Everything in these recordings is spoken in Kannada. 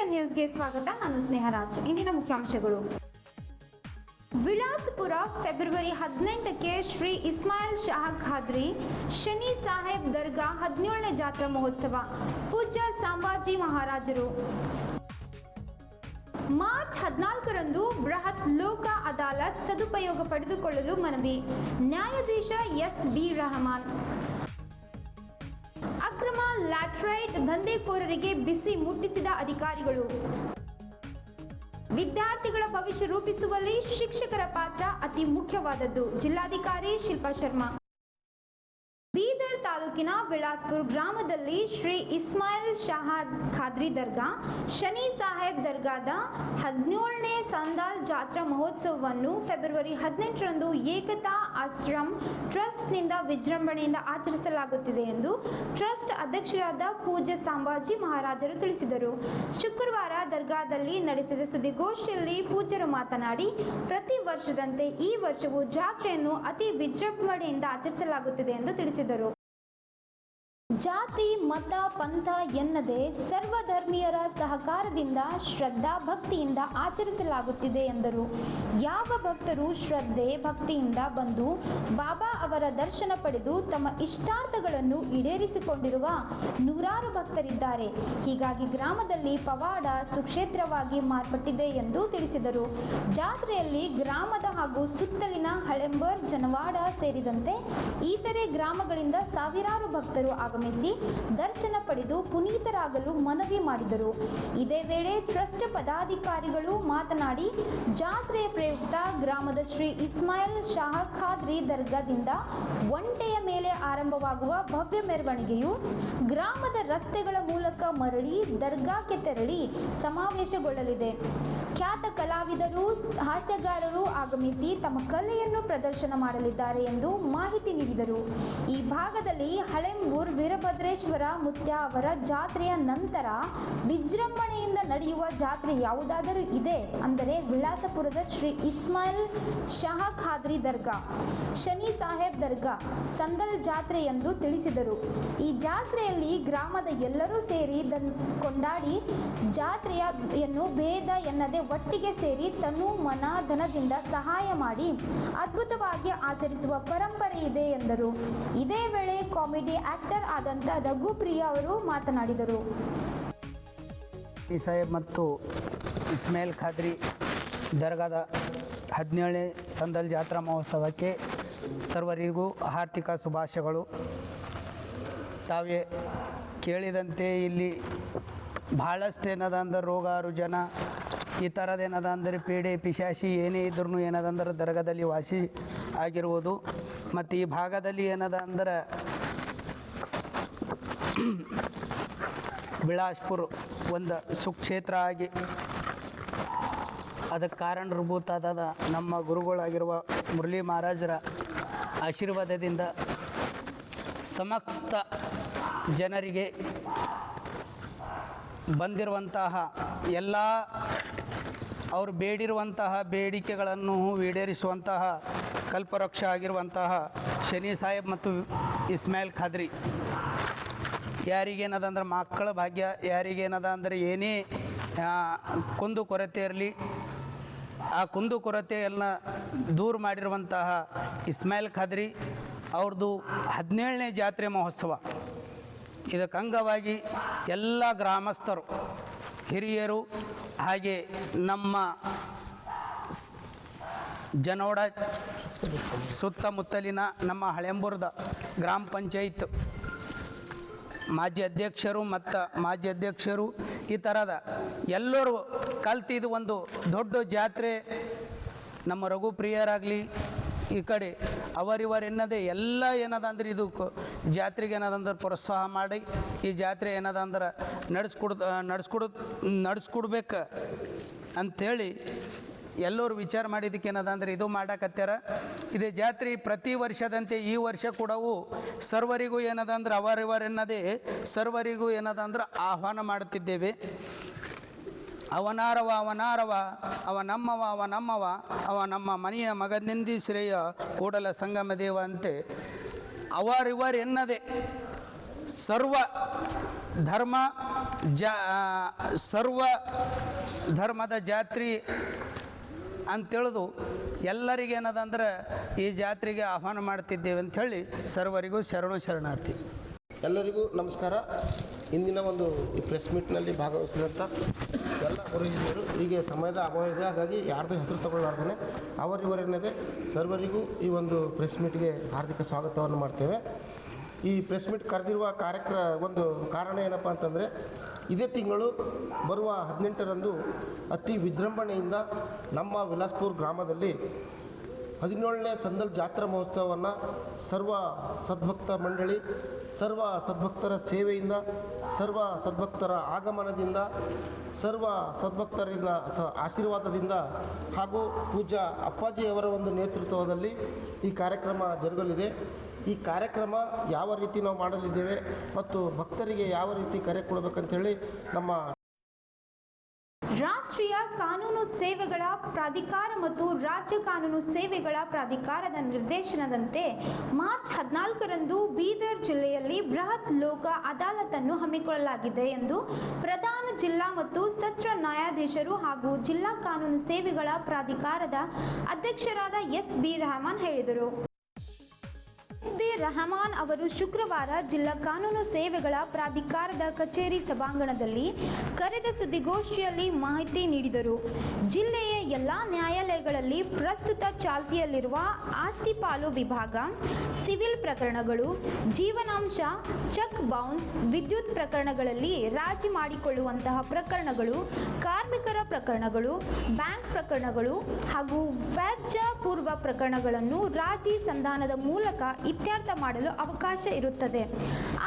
ಎನ್ ನ್ಯೂಸ್ಗೆ ಸ್ವಾಗತ. ನಾನು ಸ್ನೇಹರಾಜ್ ಇಂದಿನ ಮುಖ್ಯಾಂಶಗಳು. ವಿಲಾಸಪುರ, ಫೆಬ್ರವರಿ ಹದಿನೆಂಟಕ್ಕೆ ಶ್ರೀ ಇಸ್ಮಾಯಿಲ್ ಶಾ ಖಾದ್ರಿ, ಶನಿ ಸಾಹೇಬ್ ದರ್ಗಾ ಹದಿನೇಳನೇ ಜಾತ್ರಾ ಮಹೋತ್ಸವ. ಪೂಜ್ಯ ಸಾಂಬಾಜಿ ಮಹಾರಾಜರು. ಮಾರ್ಚ್ ಹದಿನಾಲ್ಕರಂದು ಬೃಹತ್ ಲೋಕ ಅದಾಲತ್ ಸದುಪಯೋಗ ಪಡೆದುಕೊಳ್ಳಲು ಮನವಿ. ನ್ಯಾಯಾಧೀಶ ಎಸ್ ಬಿ ರಹಮಾನ್. ಲ್ಯಾಟ್ರೈಟ್ ದಂಧೆಕೋರರಿಗೆ ಬಿಸಿ ಮುಟ್ಟಿಸಿದ ಅಧಿಕಾರಿಗಳು. ವಿದ್ಯಾರ್ಥಿಗಳ ಭವಿಷ್ಯ ರೂಪಿಸುವಲ್ಲಿ ಶಿಕ್ಷಕರ ಪಾತ್ರ ಅತಿ ಮುಖ್ಯವಾದದ್ದು. ಜಿಲ್ಲಾಧಿಕಾರಿ ಶಿಲ್ಪಾ ಶರ್ಮಾ. ಬೀದರ್ ತಾಲೂಕಿನ ಬಿಲಾಸ್ಪುರ್ ಗ್ರಾಮದಲ್ಲಿ ಶ್ರೀ ಇಸ್ಮಾಯಿಲ್ ಶಹಾದ್ ಖಾದ್ರಿ ದರ್ಗಾ, ಶನಿ ಸಾಹೇಬ್ ದರ್ಗಾದ ಹದಿನೇಳನೇ ಸಂದಾಲ್ ಜಾತ್ರಾ ಮಹೋತ್ಸವವನ್ನು ಫೆಬ್ರವರಿ ಹದಿನೆಂಟರಂದು ಏಕತಾ ಆಶ್ರಮ್ ಟ್ರಸ್ಟ್ನಿಂದ ವಿಜೃಂಭಣೆಯಿಂದ ಆಚರಿಸಲಾಗುತ್ತಿದೆ ಎಂದು ಟ್ರಸ್ಟ್ ಅಧ್ಯಕ್ಷರಾದ ಪೂಜ್ಯ ಸಾಂಬಾಜಿ ಮಹಾರಾಜರು ತಿಳಿಸಿದರು. ಶುಕ್ರವಾರ ದರ್ಗಾದಲ್ಲಿ ನಡೆಸಿದ ಸುದ್ದಿಗೋಷ್ಠಿಯಲ್ಲಿ ಪೂಜ್ಯರು ಮಾತನಾಡಿ, ಪ್ರತಿ ವರ್ಷದಂತೆ ಈ ವರ್ಷವೂ ಜಾತ್ರೆಯನ್ನು ಅತಿ ವಿಜೃಂಭಣೆಯಿಂದ ಆಚರಿಸಲಾಗುತ್ತಿದೆ ಎಂದು ತಿಳಿಸಿದರು. ಜಾತಿ, ಮತ, ಪಂಥ ಎನ್ನದೆ ಸರ್ವಧರ್ಮೀಯರ ಸಹಕಾರದಿಂದ, ಶ್ರದ್ಧಾ ಭಕ್ತಿಯಿಂದ ಆಚರಿಸಲಾಗುತ್ತಿದೆ ಎಂದರು. ಯಾವ ಭಕ್ತರು ಶ್ರದ್ಧೆ ಭಕ್ತಿಯಿಂದ ಬಂದು ಬಾಬಾ ಅವರ ದರ್ಶನ ಪಡೆದು ತಮ್ಮ ಇಷ್ಟಾರ್ಥಗಳನ್ನು ಈಡೇರಿಸಿಕೊಂಡಿರುವ ನೂರಾರು ಭಕ್ತರಿದ್ದಾರೆ. ಹೀಗಾಗಿ ಗ್ರಾಮದಲ್ಲಿ ಪವಾಡ ಸುಕ್ಷೇತ್ರವಾಗಿ ಮಾರ್ಪಟ್ಟಿದೆ ಎಂದು ತಿಳಿಸಿದರು. ಜಾತ್ರೆಯಲ್ಲಿ ಗ್ರಾಮದ ಹಾಗೂ ಸುತ್ತಲಿನ ಹಳೆಂಬರ್, ಜನವಾಡ ಸೇರಿದಂತೆ ಇತರೆ ಗ್ರಾಮಗಳಿಂದ ಸಾವಿರಾರು ಭಕ್ತರು ಆಗಮಿಸಿ ದರ್ಶನ ಪಡೆದು ಪುನೀತರಾಗಲು ಮನವಿ ಮಾಡಿದರು. ಇದೇ ವೇಳೆ ಟ್ರಸ್ಟ್ ಪದಾಧಿಕಾರಿಗಳು ಮಾತನಾಡಿ, ಜಾತ್ರೆಯ ಪ್ರಯುಕ್ತ ಗ್ರಾಮದ ಶ್ರೀ ಇಸ್ಮಾಯಿಲ್ ಶಾಹ ಖಾದ್ರಿ ದರ್ಗಾದಿಂದ ಒಂಟೆಯ ಮೇಲೆ ಆರಂಭವಾಗುವ ಭವ್ಯ ಮೆರವಣಿಗೆಯು ಗ್ರಾಮದ ರಸ್ತೆಗಳ ಮೂಲಕ ಮರಳಿ ದರ್ಗಾಕ್ಕೆ ತೆರಳಿ ಸಮಾವೇಶಗೊಳ್ಳಲಿದೆ. ಖ್ಯಾತ ಕಲಾವಿದರು, ಹಾಸ್ಯಗಾರರು ಆಗಮಿಸಿ ತಮ್ಮ ಕಲೆಯನ್ನು ಪ್ರದರ್ಶನ ಮಾಡಲಿದ್ದಾರೆ ಎಂದು ಮಾಹಿತಿ ನೀಡಿದರು. ಈ ಭಾಗದಲ್ಲಿ ಹಳೆಂಬೂರ್ ವೀರಭದ್ರೇಶ್ವರ ಮುತ್ಯ ಅವರ ಜಾತ್ರೆಯ ನಂತರ ವಿಜೃಂಭಣೆಯಿಂದ ನಡೆಯುವ ಜಾತ್ರೆ ಯಾವುದಾದರೂ ಇದೆ ಅಂದರೆ ವಿಳಾಸಪುರದ ಶ್ರೀ ಇಸ್ಮಾಯಿಲ್ ಶಹ ಖಾದ್ರಿ ದರ್ಗಾ, ಶನಿ ಸಾಹೇಬ್ ದರ್ಗಾ, ಸಂದಲ್ ಜಾತ್ರೆ ಎಂದು ತಿಳಿಸಿದರು. ಈ ಜಾತ್ರೆಯಲ್ಲಿ ಗ್ರಾಮದ ಎಲ್ಲರೂ ಸೇರಿ ದನ್ ಕೊಂಡಾಡಿ ಜಾತ್ರೆಯನ್ನು ಭೇದ ಎನ್ನದೆ ಒಟ್ಟಿಗೆ ಸೇರಿ ತನು ಮನ ಧನದಿಂದ ಸಹಾಯ ಮಾಡಿ ಅದ್ಭುತವಾಗಿ ಆಚರಿಸುವ ಪರಂಪರೆ ಇದೆ ಎಂದರು. ಇದೇ ವೇಳೆ ಕಾಮಿಡಿ ಆಕ್ಟರ್ ಆದಂಥ ರಘುಪ್ರಿಯ ಅವರು ಮಾತನಾಡಿದರು. ಸಾಹೇಬ್ ಮತ್ತು ಇಸ್ಮಾಯಿಲ್ ಖಾದ್ರಿ ದರ್ಗಾದ ಹದಿನೇಳನೇ ಸಂದಲ್ ಜಾತ್ರಾ ಮಹೋತ್ಸವಕ್ಕೆ ಸರ್ವರಿಗೂ ಆರ್ಥಿಕ ಶುಭಾಶಯಗಳು. ತಾವೇ ಕೇಳಿದಂತೆ ಇಲ್ಲಿ ಭಾಳಷ್ಟು ಏನದ ಅಂದ್ರೆ ರೋಗ ರುಜನ ಈ ಥರದೇನದ ಅಂದರೆ ಪೀಡೆ, ಪಿಶಾಚಿ, ಏನೇ ಇದ್ರೂ ಏನದ ಅಂದ್ರೆ ದರ್ಗಾದಲ್ಲಿ ವಾಸಿ ಆಗಿರುವುದು ಮತ್ತು ಈ ಭಾಗದಲ್ಲಿ ಏನದ ಅಂದ್ರೆ ಬಿಳಾಸ್ಪುರ್ ಒಂದು ಸುಕ್ಷೇತ್ರ ಆಗಿ ಅದಕ್ಕೆ ಕಾರಣಭೂತಾದ ನಮ್ಮ ಗುರುಗಳಾಗಿರುವ ಮುರಳಿ ಮಹಾರಾಜರ ಆಶೀರ್ವಾದದಿಂದ ಸಮಸ್ತ ಜನರಿಗೆ ಬಂದಿರುವಂತಹ ಎಲ್ಲ ಅವರು ಬೇಡಿರುವಂತಹ ಬೇಡಿಕೆಗಳನ್ನು ಈಡೇರಿಸುವಂತಹ ಕಲ್ಪವೃಕ್ಷ ಆಗಿರುವಂತಹ ಶನಿ ಸಾಹೇಬ್ ಮತ್ತು ಇಸ್ಮಾಯಿಲ್ ಖಾದ್ರಿ. ಯಾರಿಗೇನದ ಅಂದ್ರೆ ಮಕ್ಕಳ ಭಾಗ್ಯ ಯಾರಿಗೇನದ ಅಂದ್ರೆ ಏನೇ ಕುಂದು ಕೊರತೆ ಇರಲಿ, ಆ ಕುಂದು ಕೊರತೆಯನ್ನು ದೂರ ಮಾಡಿರುವಂತಹ ಇಸ್ಮಾಯಿಲ್ ಖಾದ್ರಿ ಅವ್ರದ್ದು ಹದಿನೇಳನೇ ಜಾತ್ರೆ ಮಹೋತ್ಸವ. ಇದಕ್ಕೆ ಅಂಗವಾಗಿ ಎಲ್ಲ ಗ್ರಾಮಸ್ಥರು, ಹಿರಿಯರು ಹಾಗೆ ನಮ್ಮ ಜನೋಡ ಸುತ್ತಮುತ್ತಲಿನ ನಮ್ಮ ಹಳೆಂಬುರದ ಗ್ರಾಮ ಪಂಚಾಯತ್ ಮಾಜಿ ಅಧ್ಯಕ್ಷರು ಮತ್ತು ಮಾಜಿ ಅಧ್ಯಕ್ಷರು ಈ ಥರದ ಎಲ್ಲರೂ ಕಲ್ತಿದ್ದು ಒಂದು ದೊಡ್ಡ ಜಾತ್ರೆ. ನಮ್ಮ ರಘುಪ್ರಿಯರಾಗಲಿ ಈ ಕಡೆ ಅವರಿವರೆನ್ನದೇ ಎಲ್ಲ ಏನದ ಅಂದ್ರೆ ಇದು ಜಾತ್ರೆಗೆ ಏನದ ಅಂದ್ರೆ ಪ್ರೋತ್ಸಾಹ ಮಾಡಿ, ಈ ಜಾತ್ರೆ ಏನದ ಅಂದ್ರೆ ನಡೆಸ್ಕೊಡ್ ನಡೆಸ್ಕೊಡ್ ನಡೆಸ್ಕೊಡ್ಬೇಕು ಅಂಥೇಳಿ ಎಲ್ಲರೂ ವಿಚಾರ ಮಾಡಿದ್ದಕ್ಕೆ ಏನದ ಅಂದ್ರೆ ಇದು ಮಾಡಕತ್ಯಾರ ಇದು ಜಾತ್ರೆ ಪ್ರತಿ ವರ್ಷದಂತೆ ಈ ವರ್ಷ ಕೂಡವು ಸರ್ವರಿಗೂ ಏನದ ಅಂದ್ರೆ ಅವರಿವರೆನ್ನದೇ ಸರ್ವರಿಗೂ ಏನದ ಅಂದ್ರೆ ಆಹ್ವಾನ ಮಾಡುತ್ತಿದ್ದೇವೆ. ಅವನಾರವ ಅವನಾರವ, ಅವ ನಮ್ಮವ ಅವ ನಮ್ಮವ, ಅವ ನಮ್ಮ ಮನೆಯ ಮಗನಿಂದಿ ಶ್ರೇಯ ಕೂಡಲ ಸಂಗಮ ದೇವ ಅಂತೆ ಅವರಿವರೆನ್ನದೆ ಸರ್ವ ಧರ್ಮ ಜಾ ಸರ್ವ ಧರ್ಮದ ಜಾತ್ರೆ ಅಂತೇಳಿದು ಎಲ್ಲರಿಗೇನದ ಅಂದ್ರೆ ಈ ಜಾತ್ರೆಗೆ ಆಹ್ವಾನ ಮಾಡ್ತಿದ್ದೇವೆ ಅಂಥೇಳಿ ಸರ್ವರಿಗೂ ಶರಣು ಶರಣಾರ್ಥಿ. ಎಲ್ಲರಿಗೂ ನಮಸ್ಕಾರ. ಇಂದಿನ ಒಂದು ಈ ಪ್ರೆಸ್ ಮೀಟ್ನಲ್ಲಿ ಭಾಗವಹಿಸಿದಂಥ ಎಲ್ಲ ಗುರು ಹಿರಿಯರು ಹೀಗೆ ಸಮಯದ ಅಭಾವ ಇದೆ. ಹಾಗಾಗಿ ಯಾರ್ದು ಹೆಸರು ತಗೊಳ್ಳಾರ್ದೇ ಅವರಿವರೇನದೆ ಸರ್ವರಿಗೂ ಈ ಒಂದು ಪ್ರೆಸ್ ಮೀಟ್ಗೆ ಹಾರ್ದಿಕ ಸ್ವಾಗತವನ್ನು ಮಾಡ್ತೇವೆ. ಈ ಪ್ರೆಸ್ ಮೀಟ್ ಕರೆದಿರುವ ಕಾರ್ಯಕ್ರ, ಒಂದು ಕಾರಣ ಏನಪ್ಪ ಅಂತಂದರೆ ಇದೇ ತಿಂಗಳು ಬರುವ ಹದಿನೆಂಟರಂದು ಅತಿ ವಿಜೃಂಭಣೆಯಿಂದ ನಮ್ಮ ವಿಲಾಸ್ಪುರ್ ಗ್ರಾಮದಲ್ಲಿ ಹದಿನೇಳನೇ ಸಂದಲ್ ಜಾತ್ರಾ ಮಹೋತ್ಸವವನ್ನು ಸರ್ವ ಸದ್ಭಕ್ತ ಮಂಡಳಿ, ಸರ್ವ ಸದ್ಭಕ್ತರ ಸೇವೆಯಿಂದ, ಸರ್ವ ಸದ್ಭಕ್ತರ ಆಗಮನದಿಂದ, ಸರ್ವ ಸದ್ಭಕ್ತರಿಂದ ಸ ಆಶೀರ್ವಾದದಿಂದ ಹಾಗೂ ಪೂಜ್ಯ ಅಪ್ಪಾಜಿಯವರ ಒಂದು ನೇತೃತ್ವದಲ್ಲಿ ಈ ಕಾರ್ಯಕ್ರಮ ಜರುಗಲಿದೆ. ಈ ಕಾರ್ಯಕ್ರಮ ಯಾವ ರೀತಿ ನಾವು ಮಾಡಲಿದ್ದೇವೆ ಮತ್ತು ಭಕ್ತರಿಗೆ ಯಾವ ರೀತಿ ಕರೆ ಕೊಡಬೇಕಂತೇಳಿ ನಮ್ಮ ರಾಷ್ಟ್ರೀಯ ಕಾನೂನು ಸೇವೆಗಳ ಪ್ರಾಧಿಕಾರ ಮತ್ತು ರಾಜ್ಯ ಕಾನೂನು ಸೇವೆಗಳ ಪ್ರಾಧಿಕಾರದ ನಿರ್ದೇಶನದಂತೆ ಮಾರ್ಚ್ ಹದಿನಾಲ್ಕರಂದು ಬೀದರ್ ಜಿಲ್ಲೆಯಲ್ಲಿ ಬೃಹತ್ ಲೋಕ ಅದಾಲತನ್ನು ಹಮ್ಮಿಕೊಳ್ಳಲಾಗಿದೆ ಎಂದು ಪ್ರಧಾನ ಜಿಲ್ಲಾ ಮತ್ತು ಸತ್ರ ನ್ಯಾಯಾಧೀಶರು ಹಾಗೂ ಜಿಲ್ಲಾ ಕಾನೂನು ಸೇವೆಗಳ ಪ್ರಾಧಿಕಾರದ ಅಧ್ಯಕ್ಷರಾದ ಎಸ್ ಬಿ ರೆಹಮಾನ್ ಹೇಳಿದರು. ರಹಮಾನ್ ಅವರು ಶುಕ್ರವಾರ ಜಿಲ್ಲಾ ಕಾನೂನು ಸೇವೆಗಳ ಪ್ರಾಧಿಕಾರದ ಕಚೇರಿ ಸಭಾಂಗಣದಲ್ಲಿ ಕರೆದ ಸುದ್ದಿಗೋಷ್ಠಿಯಲ್ಲಿ ಮಾಹಿತಿ ನೀಡಿದರು. ಜಿಲ್ಲೆಯ ಎಲ್ಲ ನ್ಯಾಯಾಲಯಗಳಲ್ಲಿ ಪ್ರಸ್ತುತ ಚಾಲ್ತಿಯಲ್ಲಿರುವ ಆಸ್ತಿ ಪಾಲು ವಿಭಾಗ, ಸಿವಿಲ್ ಪ್ರಕರಣಗಳು, ಜೀವನಾಂಶ, ಚೆಕ್ ಬೌನ್ಸ್, ವಿದ್ಯುತ್ ಪ್ರಕರಣಗಳಲ್ಲಿ ರಾಜಿ ಮಾಡಿಕೊಳ್ಳುವಂತಹ ಪ್ರಕರಣಗಳು, ಕಾರ್ಮಿಕರ ಪ್ರಕರಣಗಳು, ಬ್ಯಾಂಕ್ ಪ್ರಕರಣಗಳು ಹಾಗೂ ವ್ಯಾಜ್ಯ ಪೂರ್ವ ಪ್ರಕರಣಗಳನ್ನು ರಾಜಿ ಸಂಧಾನದ ಮೂಲಕ ಇತ್ಯರ್ಥ ಮಾಡಲು ಅವಕಾಶ ಇರುತ್ತದೆ.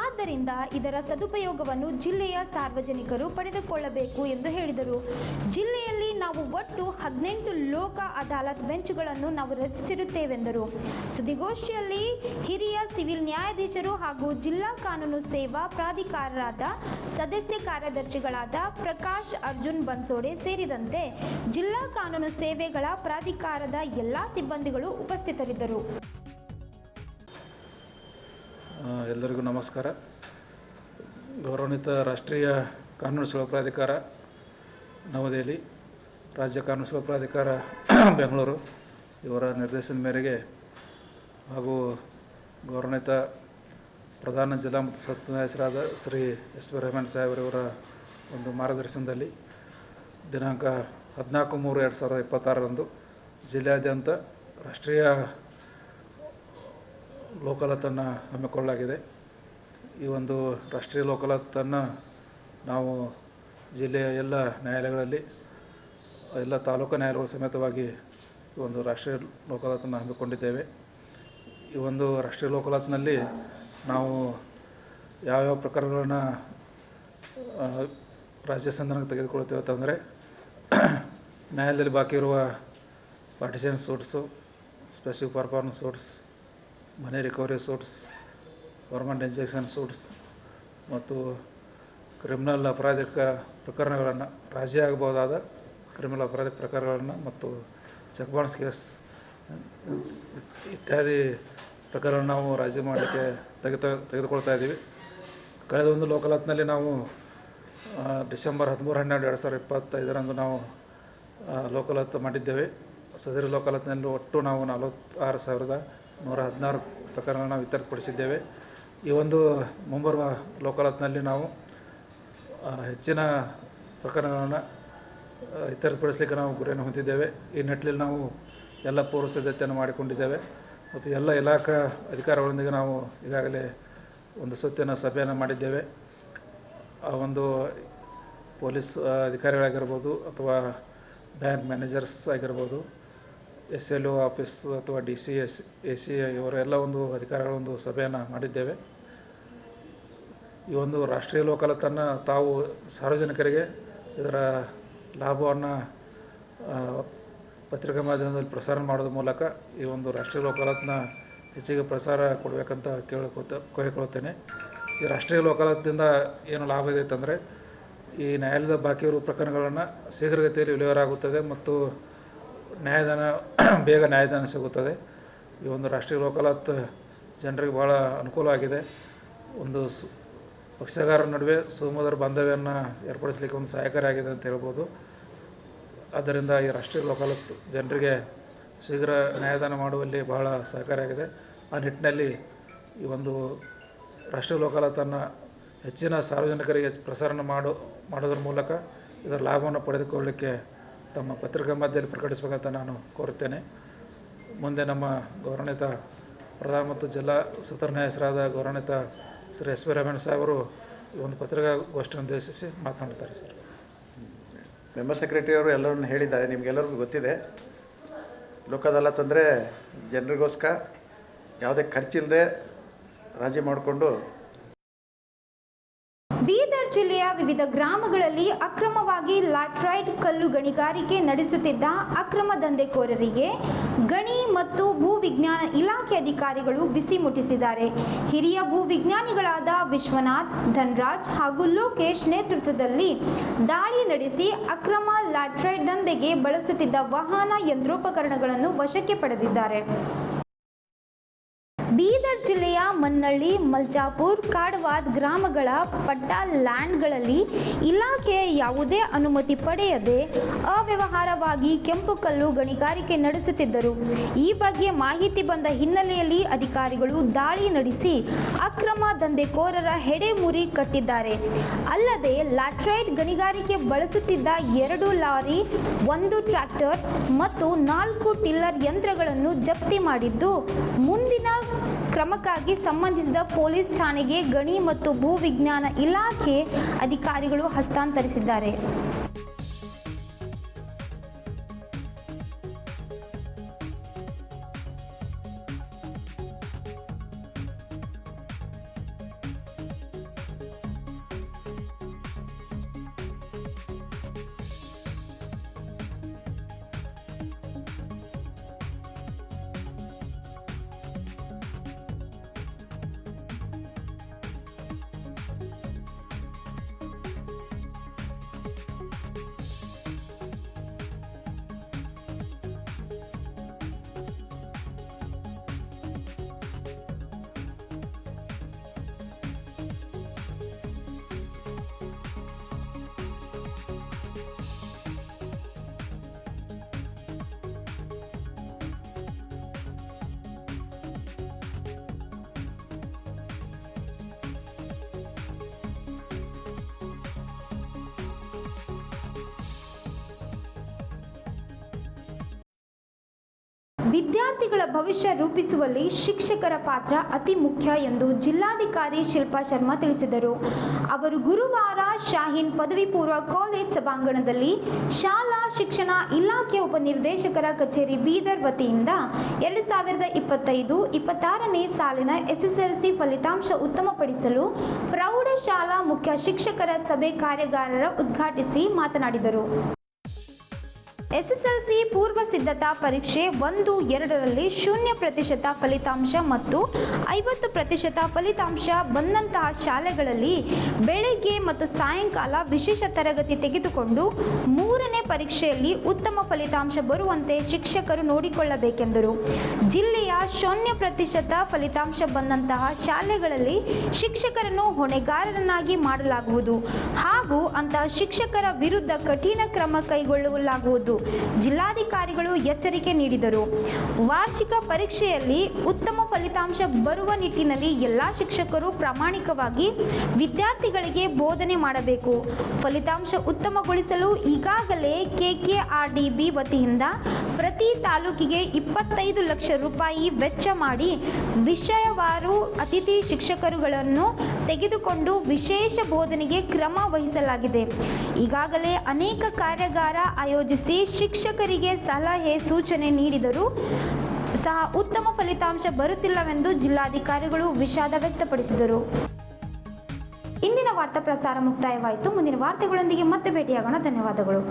ಆದ್ದರಿಂದ ಇದರ ಸದುಪಯೋಗವನ್ನು ಜಿಲ್ಲೆಯ ಸಾರ್ವಜನಿಕರು ಪಡೆದುಕೊಳ್ಳಬೇಕು ಎಂದು ಹೇಳಿದರು. ಜಿಲ್ಲೆಯಲ್ಲಿ ನಾವು ಒಟ್ಟು ಹದಿನೆಂಟು ಲೋಕ ಅದಾಲತ್ ಬೆಂಚುಗಳನ್ನು ನಾವು ರಚಿಸಿರುತ್ತೇವೆಂದರು. ಸುದ್ದಿಗೋಷ್ಠಿಯಲ್ಲಿ ಹಿರಿಯ ಸಿವಿಲ್ ನ್ಯಾಯಾಧೀಶರು ಹಾಗೂ ಜಿಲ್ಲಾ ಕಾನೂನು ಸೇವಾ ಪ್ರಾಧಿಕಾರರಾದ ಸದಸ್ಯ ಕಾರ್ಯದರ್ಶಿಗಳಾದ ಪ್ರಕಾಶ್, ಅರ್ಜುನ್ ಬನ್ಸೋಡೆ ಸೇರಿದಂತೆ ಜಿಲ್ಲಾ ಕಾನೂನು ಸೇವೆಗಳ ಪ್ರಾಧಿಕಾರದ ಎಲ್ಲ ಸಿಬ್ಬಂದಿಗಳು ಉಪಸ್ಥಿತರಿದ್ದರು. ಎಲ್ಲರಿಗೂ ನಮಸ್ಕಾರ. ಗೌರವಾನ್ವಿತ ರಾಷ್ಟ್ರೀಯ ಕಾನೂನು ಸೇವಾ ಪ್ರಾಧಿಕಾರ ನವದೆಹಲಿ ರಾಜ್ಯ ಕಾನೂನು ಸೇವಾ ಪ್ರಾಧಿಕಾರ, ಬೆಂಗಳೂರು, ಇವರ ನಿರ್ದೇಶನದ ಮೇರೆಗೆ ಹಾಗೂ ಗೌರವಾನ್ವಿತ ಪ್ರಧಾನ ಜಿಲ್ಲಾ ಮತ್ತು ಸತ್ಯ ನ್ಯಾಯಾಧೀಶರಾದ ಶ್ರೀ ಎಸ್ ವಿ ರೆಹಮಾನ್ ಸಾಹೇಬರವರ ಒಂದು ಮಾರ್ಗದರ್ಶನದಲ್ಲಿ ದಿನಾಂಕ ಹದಿನಾಲ್ಕು ಮೂರು ಎರಡು ಸಾವಿರದ ಇಪ್ಪತ್ತಾರರಂದು ಜಿಲ್ಲೆಯಾದ್ಯಂತ ರಾಷ್ಟ್ರೀಯ ಲೋಕಲತನ್ನು ಹಮ್ಮಿಕೊಳ್ಳಲಾಗಿದೆ. ಈ ಒಂದು ರಾಷ್ಟ್ರೀಯ ಲೋಕಲತನ್ನು ನಾವು ಜಿಲ್ಲೆಯ ಎಲ್ಲ ನ್ಯಾಯಾಲಯಗಳಲ್ಲಿ ಎಲ್ಲ ತಾಲೂಕು ನ್ಯಾಯಾಲಯಗಳು ಸಮೇತವಾಗಿ ಈ ಒಂದು ರಾಷ್ಟ್ರೀಯ ಲೋಕಲತನ್ನು ಹಮ್ಮಿಕೊಂಡಿದ್ದೇವೆ. ಈ ಒಂದು ರಾಷ್ಟ್ರೀಯ ಲೋಕಲತ್ನಲ್ಲಿ ನಾವು ಯಾವ್ಯಾವ ಪ್ರಕರಣಗಳನ್ನು ರಾಜ್ಯ ಸಂಧಾನಕ್ಕೆ ತೆಗೆದುಕೊಳ್ತೇವೆ ಅಂತಂದರೆ, ನ್ಯಾಯಾಲಯದಲ್ಲಿ ಬಾಕಿ ಇರುವ partition suits specific performance suits money recovery suits government injunction suits ಮತ್ತು ಕ್ರಿಮಿನಲ್ ಅಪರಾಧಿಕ ಪ್ರಕರಣಗಳನ್ನು ರಾಜಿ ಆಗಬಹುದಾದ ಕ್ರಿಮಿನಲ್ ಅಪರಾಧ ಪ್ರಕರಣಗಳನ್ನು ಮತ್ತು ಚೆಕ್ ಬಾಂಡ್ಸ್ ಕೇಸ್ ಇತ್ಯಾದಿ ಪ್ರಕರಣ ನಾವು ರಾಜಿ ಮಾಡಲಿಕ್ಕೆ ತೆಗೆತ, ತೆಗೆದುಕೊಳ್ತಾ ಇದ್ದೀವಿ. ಕಳೆದ ಒಂದು ಲೋಕಲತ್ನಲ್ಲಿ ನಾವು ಡಿಸೆಂಬರ್ ಹದಿಮೂರು, ಹನ್ನೆರಡು, ಎರಡು ಸಾವಿರದ ಇಪ್ಪತ್ತೈದರಂದು ನಾವು ಲೋಕಲತ್ ಮಾಡಿದ್ದೇವೆ. ಸದರಿ ಲೋಕಲತ್ನಲ್ಲಿ ಒಟ್ಟು ನಾವು ನಲವತ್ತಾರು ಸಾವಿರದ ನೂರ ಹದಿನಾರು ಪ್ರಕರಣಗಳನ್ನು ವಿತರಿಸಪಡಿಸಿದ್ದೇವೆ ಈ ಒಂದು ಮುಂಬರುವ ಲೋಕಲತ್ನಲ್ಲಿ ನಾವು ಹೆಚ್ಚಿನ ಪ್ರಕರಣಗಳನ್ನು ಇತ್ಯರ್ಥಪಡಿಸಲಿಕ್ಕೆ ನಾವು ಗುರಿಯನ್ನು ಹೊಂದಿದ್ದೇವೆ. ಈ ನಿಟ್ಟಿನಲ್ಲಿ ನಾವು ಎಲ್ಲ ಪೂರ್ವ ಸಿದ್ಧತೆಯನ್ನು ಮಾಡಿಕೊಂಡಿದ್ದೇವೆ. ಮತ್ತು ಎಲ್ಲ ಇಲಾಖಾ ಅಧಿಕಾರಿಗಳೊಂದಿಗೆ ನಾವು ಈಗಾಗಲೇ ಒಂದು ಸುತ್ತಿನ ಸಭೆಯನ್ನು ಮಾಡಿದ್ದೇವೆ. ಆ ಒಂದು ಪೊಲೀಸ್ ಅಧಿಕಾರಿಗಳಾಗಿರ್ಬೋದು ಅಥವಾ ಬ್ಯಾಂಕ್ ಮ್ಯಾನೇಜರ್ಸ್ ಆಗಿರ್ಬೋದು, ಎಸ್ ಎಲ್ ಒ ಆಫೀಸ್ ಅಥವಾ D C S, A C ಇವರೆಲ್ಲ ಒಂದು ಅಧಿಕಾರಿಗಳ ಒಂದು ಸಭೆಯನ್ನು ಮಾಡಿದ್ದೇವೆ. ಈ ಒಂದು ರಾಷ್ಟ್ರೀಯ ಲೋಕಾಲತನ್ನು ತಾವು ಸಾರ್ವಜನಿಕರಿಗೆ ಇದರ ಲಾಭವನ್ನು ಪತ್ರಿಕಾ ಮಾಧ್ಯಮದಲ್ಲಿ ಪ್ರಸಾರ ಮಾಡೋದ್ರ ಮೂಲಕ ಈ ಒಂದು ರಾಷ್ಟ್ರೀಯ ಲೋಕಾಲತ್ನ ಹೆಚ್ಚಿಗೆ ಪ್ರಸಾರ ಕೊಡಬೇಕಂತ ಕೇಳ್ಕೊತ, ಕೇಳಿಕೊಳ್ತೇನೆ. ಈ ರಾಷ್ಟ್ರೀಯ ಲೋಕಾಲತ್ದಿಂದ ಏನು ಲಾಭ ಇದೆ ಅಂತಂದರೆ, ಈ ನ್ಯಾಯಾಲಯದ ಬಾಕಿ ಇರುವ ಪ್ರಕರಣಗಳನ್ನು ಶೀಘ್ರಗತಿಯಲ್ಲಿ ವಿಲೇವಾರಾಗುತ್ತದೆ ಮತ್ತು ನ್ಯಾಯದಾನ, ಬೇಗ ನ್ಯಾಯದಾನ ಸಿಗುತ್ತದೆ. ಈ ಒಂದು ರಾಷ್ಟ್ರೀಯ ಲೋಕಾಲತ್ ಜನರಿಗೆ ಭಾಳ ಅನುಕೂಲವಾಗಿದೆ ಒಂದು ಪಕ್ಷಗಾರರ ನಡುವೆ ಸುಮಧುರ ಬಾಂಧವ್ಯವನ್ನು ಏರ್ಪಡಿಸಲಿಕ್ಕೆ ಒಂದು ಸಹಾಯಕಾರಿಯಾಗಿದೆ ಅಂತ ಹೇಳ್ಬೋದು. ಆದ್ದರಿಂದ ಈ ರಾಷ್ಟ್ರೀಯ ಲೋಕಾಲತ್ ಜನರಿಗೆ ಶೀಘ್ರ ನ್ಯಾಯದಾನ ಮಾಡುವಲ್ಲಿ ಬಹಳ ಸಹಕಾರಿಯಾಗಿದೆ ಆ ನಿಟ್ಟಿನಲ್ಲಿ ಈ ಒಂದು ರಾಷ್ಟ್ರೀಯ ಲೋಕಾಲತನ್ನು ಹೆಚ್ಚಿನ ಸಾರ್ವಜನಿಕರಿಗೆ ಪ್ರಸಾರಣ ಮಾಡು, ಮಾಡೋದ್ರ ಮೂಲಕ ಇದರ ಲಾಭವನ್ನು ಪಡೆದುಕೊಳ್ಳಲಿಕ್ಕೆ ತಮ್ಮ ಪತ್ರಿಕಾ ಮಾಧ್ಯಮದಲ್ಲಿ ಪ್ರಕಟಿಸಬೇಕಂತ ನಾನು ಕೋರುತ್ತೇನೆ. ಮುಂದೆ ನಮ್ಮ ಗೌರವಾನ್ವಿತ ಪ್ರಧಾನ ಮತ್ತು ಜಿಲ್ಲಾ ಸತ್ರ ನ್ಯಾಯಾಧೀಶರಾದ ಗೌರವಾನ್ವಿತ ಶ್ರೀ ಎಸ್ ವಿ ರಮಣ ಸಾಹೇಬರು ಈ ಒಂದು ಪತ್ರಿಕಾಗೋಷ್ಠಿಯನ್ನು ಉದ್ದೇಶಿಸಿ ಮಾತನಾಡ್ತಾರೆ ಸರ್. ಮೆಂಬರ್ ಸೆಕ್ರೆಟರಿ ಅವರು ಎಲ್ಲರನ್ನು ಹೇಳಿದ್ದಾರೆ ನಿಮಗೆಲ್ಲರಿಗೂ ಗೊತ್ತಿದೆ. ಲೋಕದಲ್ಲ ತಂದರೆ ಜನರಿಗೋಸ್ಕರ ಯಾವುದೇ ಖರ್ಚಿಲ್ಲದೆ ರಾಜಿ ಮಾಡಿಕೊಂಡು ಬೀದರ್ ಜಿಲ್ಲೆಯ ವಿವಿಧ ಗ್ರಾಮಗಳಲ್ಲಿ ಅಕ್ರಮವಾಗಿ ಲ್ಯಾಟ್ರೈಟ್ ಕಲ್ಲು ಗಣಿಗಾರಿಕೆ ನಡೆಸುತ್ತಿದ್ದ ಅಕ್ರಮ ದಂಧೆಕೋರರಿಗೆ ಗಣಿ ಮತ್ತು ಭೂವಿಜ್ಞಾನ ಇಲಾಖೆ ಅಧಿಕಾರಿಗಳು ಬಿಸಿ ಮುಟ್ಟಿಸಿದ್ದಾರೆ. ಹಿರಿಯ ಭೂವಿಜ್ಞಾನಿಗಳಾದ ವಿಶ್ವನಾಥ್, ಧನ್ರಾಜ್ ಹಾಗೂ ಲೋಕೇಶ್ ನೇತೃತ್ವದಲ್ಲಿ ದಾಳಿ ನಡೆಸಿ ಅಕ್ರಮ ಲ್ಯಾಟ್ರೈಟ್ ದಂಧೆಗೆ ಬಳಸುತ್ತಿದ್ದ ವಾಹನ ಯಂತ್ರೋಪಕರಣಗಳನ್ನು ವಶಕ್ಕೆ ಪಡೆದಿದ್ದಾರೆ. ಬೀದರ್ ಜಿಲ್ಲೆಯ ಮನ್ನಳ್ಳಿ, ಮಲ್ಚಾಪುರ್, ಕಾಡವಾದ್ ಗ್ರಾಮಗಳ ಪಟ್ಟಾ ಲ್ಯಾಂಡ್ಗಳಲ್ಲಿ ಇಲಾಖೆ ಯಾವುದೇ ಅನುಮತಿ ಪಡೆಯದೆ ಅವ್ಯವಹಾರವಾಗಿ ಕೆಂಪು ಕಲ್ಲು ಗಣಿಗಾರಿಕೆ ನಡೆಸುತ್ತಿದ್ದರು. ಈ ಬಗ್ಗೆ ಮಾಹಿತಿ ಬಂದ ಹಿನ್ನೆಲೆಯಲ್ಲಿ ಅಧಿಕಾರಿಗಳು ದಾಳಿ ನಡೆಸಿ ಅಕ್ರಮ ದಂಧೆಕೋರರ ಹೆಡೆಮುರಿ ಕಟ್ಟಿದ್ದಾರೆ. ಅಲ್ಲದೆ ಲ್ಯಾಟ್ರೈಟ್ ಗಣಿಗಾರಿಕೆ ಬಳಸುತ್ತಿದ್ದ ಎರಡು ಲಾರಿ, ಒಂದು ಟ್ರ್ಯಾಕ್ಟರ್ ಮತ್ತು ನಾಲ್ಕು ಟಿಲ್ಲರ್ ಯಂತ್ರಗಳನ್ನು ಜಪ್ತಿ ಮಾಡಿದ್ದು ಮುಂದಿನ ಕ್ರಮಕ್ಕಾಗಿ ಸಂಬಂಧಿಸಿದ ಪೊಲೀಸ್ ಠಾಣೆಗೆ ಗಣಿ ಮತ್ತು ಭೂವಿಜ್ಞಾನ ಇಲಾಖೆ ಅಧಿಕಾರಿಗಳು ಹಸ್ತಾಂತರಿಸಿದ್ದಾರೆ. ವಿದ್ಯಾರ್ಥಿಗಳ ಭವಿಷ್ಯ ರೂಪಿಸುವಲ್ಲಿ ಶಿಕ್ಷಕರ ಪಾತ್ರ ಅತಿ ಮುಖ್ಯ ಎಂದು ಜಿಲ್ಲಾಧಿಕಾರಿ ಶಿಲ್ಪಾ ಶರ್ಮಾ ತಿಳಿಸಿದರು. ಅವರು ಗುರುವಾರ ಶಾಹೀನ್ ಪದವಿ ಪೂರ್ವ ಕಾಲೇಜ್ ಸಭಾಂಗಣದಲ್ಲಿ ಶಾಲಾ ಶಿಕ್ಷಣ ಇಲಾಖೆ ಉಪನಿರ್ದೇಶಕರ ಕಚೇರಿ ಬೀದರ್ ವತಿಯಿಂದ ಎರಡು ಸಾವಿರದ ಇಪ್ಪತ್ತೈದು ಇಪ್ಪತ್ತಾರನೇ ಸಾಲಿನ ಎಸ್ಎಸ್ಎಲ್ಸಿ ಫಲಿತಾಂಶ ಉತ್ತಮಪಡಿಸಲು ಪ್ರೌಢಶಾಲಾ ಮುಖ್ಯ ಶಿಕ್ಷಕರ ಸಭೆ ಕಾರ್ಯಾಗಾರ ಉದ್ಘಾಟಿಸಿ ಮಾತನಾಡಿದರು. ಎಸ್ಎಸ್ಎಲ್ಸಿ ಪೂರ್ವ ಸಿದ್ಧತಾ ಪರೀಕ್ಷೆ ಒಂದು, ಎರಡರಲ್ಲಿ ಶೂನ್ಯ ಪ್ರತಿಶತ ಫಲಿತಾಂಶ ಮತ್ತು ಐವತ್ತು ಪ್ರತಿಶತ ಫಲಿತಾಂಶ ಬಂದಂತಹ ಶಾಲೆಗಳಲ್ಲಿ ಬೆಳಗ್ಗೆ ಮತ್ತು ಸಾಯಂಕಾಲ ವಿಶೇಷ ತರಗತಿ ತೆಗೆದುಕೊಂಡು ಮೂರನೇ ಪರೀಕ್ಷೆಯಲ್ಲಿ ಉತ್ತಮ ಫಲಿತಾಂಶ ಬರುವಂತೆ ಶಿಕ್ಷಕರು ನೋಡಿಕೊಳ್ಳಬೇಕೆಂದರು. ಜಿಲ್ಲೆಯ ಶೂನ್ಯ ಪ್ರತಿಶತ ಫಲಿತಾಂಶ ಬಂದಂತಹ ಶಾಲೆಗಳಲ್ಲಿ ಶಿಕ್ಷಕರನ್ನು ಹೊಣೆಗಾರರನ್ನಾಗಿ ಮಾಡಲಾಗುವುದು ಹಾಗೂ ಅಂತಹ ಶಿಕ್ಷಕರ ವಿರುದ್ಧ ಕಠಿಣ ಕ್ರಮ ಕೈಗೊಳ್ಳಲಾಗುವುದು. ಜಿಲ್ಲಾಧಿಕಾರಿಗಳು ಎಚ್ಚರಿಕೆ ನೀಡಿದರು. ವಾರ್ಷಿಕ ಪರೀಕ್ಷೆಯಲ್ಲಿ ಉತ್ತಮ ಫಲಿತಾಂಶ ಬರುವ ನಿಟ್ಟಿನಲ್ಲಿ ಎಲ್ಲ ಶಿಕ್ಷಕರು ಪ್ರಾಮಾಣಿಕವಾಗಿ ವಿದ್ಯಾರ್ಥಿಗಳಿಗೆ ಬೋಧನೆ ಮಾಡಬೇಕು. ಫಲಿತಾಂಶ ಉತ್ತಮಗೊಳಿಸಲು ಈಗಾಗಲೇ ಕೆಕೆಆರ್ಡಿಬಿ ವತಿಯಿಂದ ಪ್ರತಿ ತಾಲೂಕಿಗೆ ಇಪ್ಪತ್ತೈದು ಲಕ್ಷ ರೂಪಾಯಿ ವೆಚ್ಚ ಮಾಡಿ ವಿಷಯವಾರು ಅತಿಥಿ ಶಿಕ್ಷಕರುಗಳನ್ನು ತೆಗೆದುಕೊಂಡು ವಿಶೇಷ ಬೋಧನೆಗೆ ಕ್ರಮ ವಹಿಸಲಾಗಿದೆ. ಈಗಾಗಲೇ ಅನೇಕ ಕಾರ್ಯಾಗಾರ ಆಯೋಜಿಸಿ ಶಿಕ್ಷಕರಿಗೆ ಸಲಹೆ, ಸೂಚನೆ ನೀಡಿದರು ಸಹ ಉತ್ತಮ ಫಲಿತಾಂಶ ಬರುತ್ತಿಲ್ಲವೆಂದು ಜಿಲ್ಲಾಧಿಕಾರಿಗಳು ವಿಷಾದ ವ್ಯಕ್ತಪಡಿಸಿದರು. ಇಂದಿನ ವಾರ್ತಾ ಪ್ರಸಾರ ಮುಕ್ತಾಯವಾಯಿತು. ಮುಂದಿನ ವಾರ್ತೆಗಳೊಂದಿಗೆ ಮತ್ತೆ ಭೇಟಿಯಾಗೋಣ. ಧನ್ಯವಾದಗಳು.